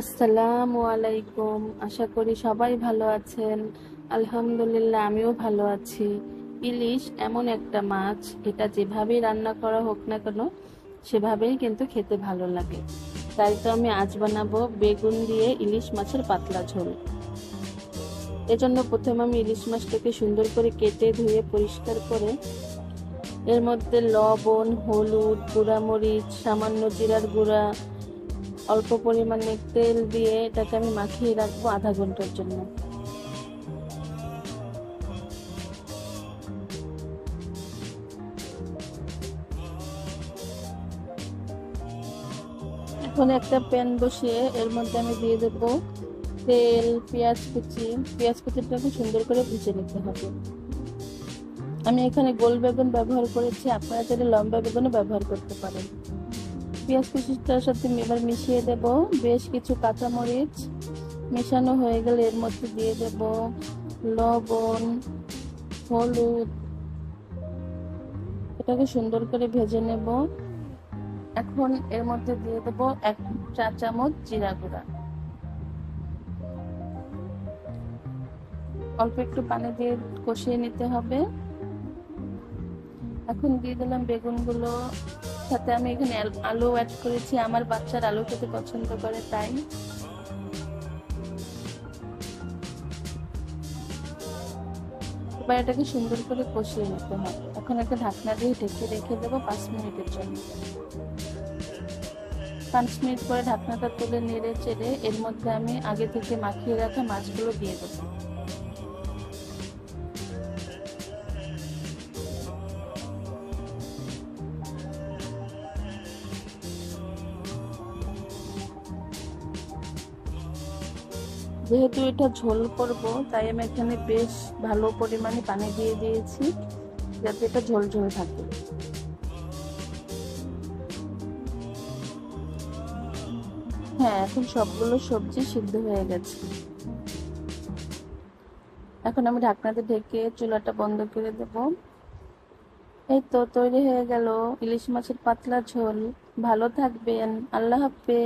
আসসালামু আলাইকুম। আশা করি সবাই ভালো আছেন। আলহামদুলিল্লাহ, আমিও ভালো আছি। ইলিশ এমন একটা মাছ, এটা যেভাবেই রান্না করা হোক না কেন, সেভাবেই কিন্তু খেতে ভালো লাগে। তাই তো আমি আজ বানাবো বেগুন দিয়ে ইলিশ মাছের পাতলা ঝোল। এজন্য প্রথমে আমি ইলিশ মাছটাকে সুন্দর করে কেটে ধুয়ে পরিষ্কার করে, এর মধ্যে লবণ, হলুদ, গুঁড়ামরিচ, সামান্য জিরার গুঁড়া অল্প পরিমাণে তেল দিয়ে এটাকে আমি মাখিয়ে রাখব আধা ঘণ্টার জন্য। এখন একটা প্যান বসিয়ে এর মধ্যে আমি দিয়ে দেব তেল, পেঁয়াজ কুচি। পেঁয়াজ কুচিটাকে সুন্দর করে ভেজে নিতে হবে। আমি এখানে গোল বেগুন ব্যবহার করেছি, আপনারা চাইলে লম্বা বেগুনও ব্যবহার করতে পারেন। পেঁয়াজ কুচিটার সাথে এবার মিশিয়ে দেব। বেশ কিছু কাঁচামরিচ মেশানো হয়ে গেলে এর মধ্যে দিয়ে দেব। লবণ, হলুদ। এটাকে সুন্দর করে ভেজে নেব। এখন এর মধ্যে দিয়ে দেব এক চা চামচ জিরা গুঁড়া। অল্প একটু পানি দিয়ে কষিয়ে নিতে হবে। এখন দিয়ে দিলাম বেগুনগুলো। সাথে আমি এখানে আলু অ্যাড করেছি। আমার বাচ্চার আলু খেতে পছন্দ করে, তাই। এবার এটাকে সুন্দর করে কষিয়ে নিতে হবে। এখন একটা ঢাকনা দিয়ে ঢেকে রেখে দেবো পাঁচ মিনিটের জন্য। পাঁচ মিনিট পরে ঢাকনাটা তুলে নেড়ে চেড়ে এর মধ্যে আমি আগে থেকে মাখিয়ে রাখা মাছগুলো দিয়ে দেবো। যেহেতু এটা ঝোল করব, তাই আমি এখানে বেশ ভালো পরিমাণে পানি দিয়ে দিয়েছি, যাতে এটা ঝোল ঝোল থাকে। হ্যাঁ এখন সবগুলো সবজি সিদ্ধ হয়ে গেছে। এখন আমি ঢাকনাতে ঢেকে চুলাটা বন্ধ করে দেব। এই তো, তৈরি হয়ে গেল ইলিশ মাছের পাতলা ঝোল। ভালো থাকবেন, আল্লাহ হাফেজ।